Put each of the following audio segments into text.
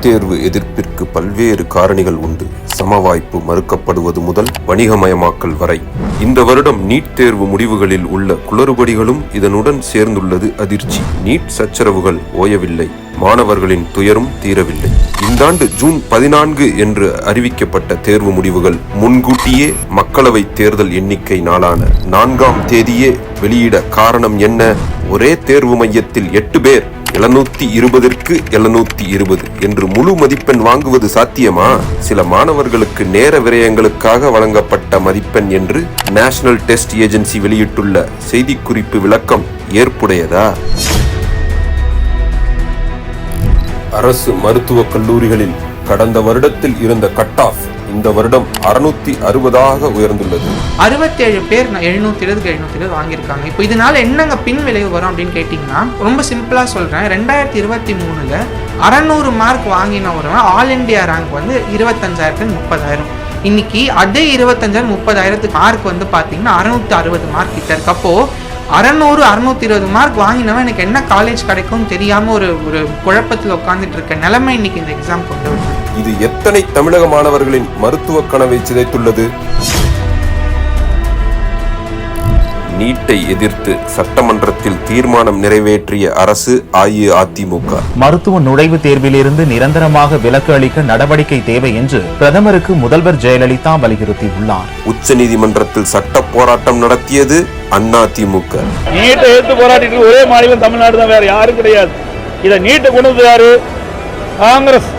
தேர்வு எதிர்ப்பிற்கு பல்வேறு காரணிகள் உண்டு. சமவாய்ப்பு மறுக்கப்படுவது முதல் வணிகமயமாக்கல் வரை. இந்த வருடம் நீட் தேர்வு முடிவுகளில் உள்ள குளறுபடிகளும் இதனுடன் சேர்ந்துள்ளது அதிர்ச்சி. நீட் சச்சரவுகள் ஓயவில்லை. மாணவர்களின் துயரும் தீரவில்லை. இந்த ஆண்டு ஜூன் பதினான்கு என்று அறிவிக்கப்பட்ட தேர்வு முடிவுகள் முன்கூட்டியே மக்களவை தேர்தல் எண்ணிக்கை நாளான நான்காம் தேதியே வெளியிட காரணம் என்ன? ஒரே தேர்வு மையத்தில் எட்டு பேர் எழுநூத்தி இருபதற்கு எழுநூத்தி இருபது என்று முழு மதிப்பெண் வாங்குவது சாத்தியமா? சில மாணவர்களுக்கு நேர விரயங்களுக்காக வழங்கப்பட்ட மதிப்பெண் என்று நேஷனல் டெஸ்ட் ஏஜென்சி வெளியிட்டுள்ள செய்திக்குறிப்பு விளக்கம் ஏற்புடையதா? அரசு மருத்துவக் கல்லூரிகளில் கடந்த வருடத்தில் இருந்த கட் ஆஃப் இந்த வருடம் அறுநூத்தி அறுபதாக உயர்ந்துள்ளது. அறுபத்தேழு பேர் எழுநூத்தி இருபதுக்கு எழுநூத்தி இருபது வாங்கியிருக்காங்க. இப்போ இதனால என்னங்க பின் விளைவு வரும் அப்படின்னு கேட்டிங்கன்னா ரொம்ப சிம்பிளா சொல்றேன். ரெண்டாயிரத்தி இருபத்தி மூணுல அறநூறு மார்க் வாங்கின ஒரு ஆல் இந்தியா ரேங்க் வந்து இருபத்தஞ்சாயிரத்து முப்பதாயிரம். இன்னைக்கு அதே இருபத்தஞ்சாயிரம் முப்பதாயிரத்துக்கு மார்க் வந்து பார்த்தீங்கன்னா அறுநூத்தி அறுபது மார்க் கிட்ட இருக்கப்போ அறநூறு அறுநூத்தி இருபது மார்க் வாங்கினவன் எனக்கு என்ன காலேஜ் கிடைக்கும்னு தெரியாம ஒரு ஒரு குழப்பத்தில் உட்காந்துட்டு இருக்க நிலைமை இன்னைக்கு இந்த எக்ஸாம் கொண்டு இது எத்தனை தமிழக மாணவர்களின் மருத்துவ கனவை சிதைத்துள்ளது? நீட்டை எதிர்த்து சட்டமன்றத்தில் தீர்மானம் நிறைவேற்றிய அரசு அஇஅதிமுக. மருத்துவ நுழைவுத் தேர்விலிருந்து நிரந்தரமாக விலக்கு அளிக்க நடவடிக்கை தேவை என்று பிரதமருக்கு முதல்வர் ஜெயலலிதா வலியுறுத்தியுள்ளார். உச்சநீதிமன்றத்தில் சட்ட போராட்டம் நடத்தியது அதிமுக நீட்டை எதிர்த்து போராடிட்டு இருக்க ஒரே மாநிலம் தமிழ்நாடு தான் வேற யாரும் கிடையாது. இதை நீட்டை கொண்டு வந்து யாரு? காங்கிரஸ்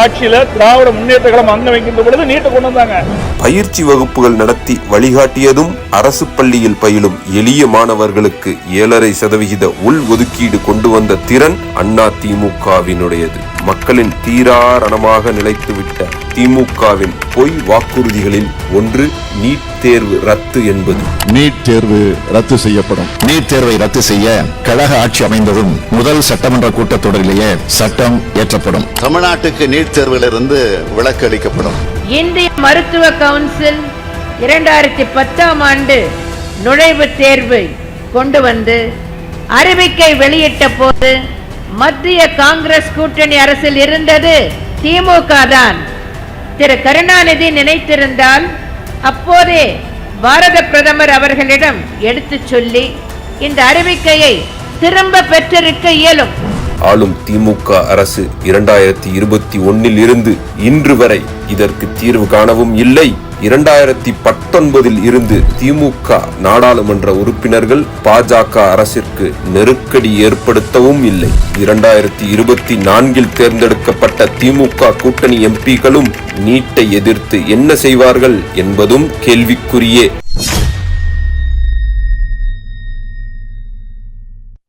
ஆட்சியில திராவிட முன்னேற்ற கழகம் அங்க வைக்கின்ற பொழுது நீட்டை கொண்டு வந்தாங்க. பயிற்சி வகுப்புகள் நடத்தி வழிகாட்டியதும் அரசு பள்ளியில் பயிலும் எளிய மாணவர்களுக்கு ஏழரை சதவிகித உள் ஒதுக்கீடு கொண்டு வந்த திறன் அண்ணா திமுகவினுடையது. மக்களின் தீராரணமாக நிலைத்துவிட்ட திமுகவின் பொய் வாக்குறுதிகளில் ஒன்று நீட் தேர்வு ரத்து என்பது. நீட் தேர்வு ரத்து செய்யப்படும். நீட் தேர்வை ரத்து செய்ய கழக ஆட்சி அமைந்ததும் முதல் சட்டமன்ற கூட்டத்தொடரிலேயே சட்டம் இயற்றப்படும் தமிழ்நாட்டுக்கு நீட் தேர்விலிருந்து விலக்கு அளிக்கப்படும். இந்திய மருத்துவ கவுன்சில் இரண்டாயிரத்தி பத்தாம் ஆண்டு நுழைவுத் தேர்வை கொண்டு வந்து அறிவிக்கை வெளியிட்ட போது மத்திய காங்கிரஸ் கூட்டணி அரசில் இருந்தது திமுக தான். திரு கருணாநிதி நினைத்திருந்தால் அப்போதே பாரத பிரதமர் அவர்களிடம் எடுத்துச் சொல்லி இந்த அறிவிக்கையை திரும்ப பெற்றிருக்க இயலும். ஆளும் திமுக அரசு இரண்டாயிரத்தி இருபத்தி ஒன்னில் இருந்து இன்று வரை இதற்கு தீர்வு காணவும் இல்லை. இரண்டாயிரத்தி பத்தொன்பதில் இருந்து திமுக நாடாளுமன்ற உறுப்பினர்கள் பாஜக அரசிற்கு நெருக்கடி ஏற்படுத்தவும் இல்லை. இரண்டாயிரத்தி இருபத்தி நான்கில் தேர்ந்தெடுக்கப்பட்ட திமுக கூட்டணி எம்பிகளும் நீட்டை எதிர்த்து என்ன செய்வார்கள் என்பதும் கேள்விக்குரியே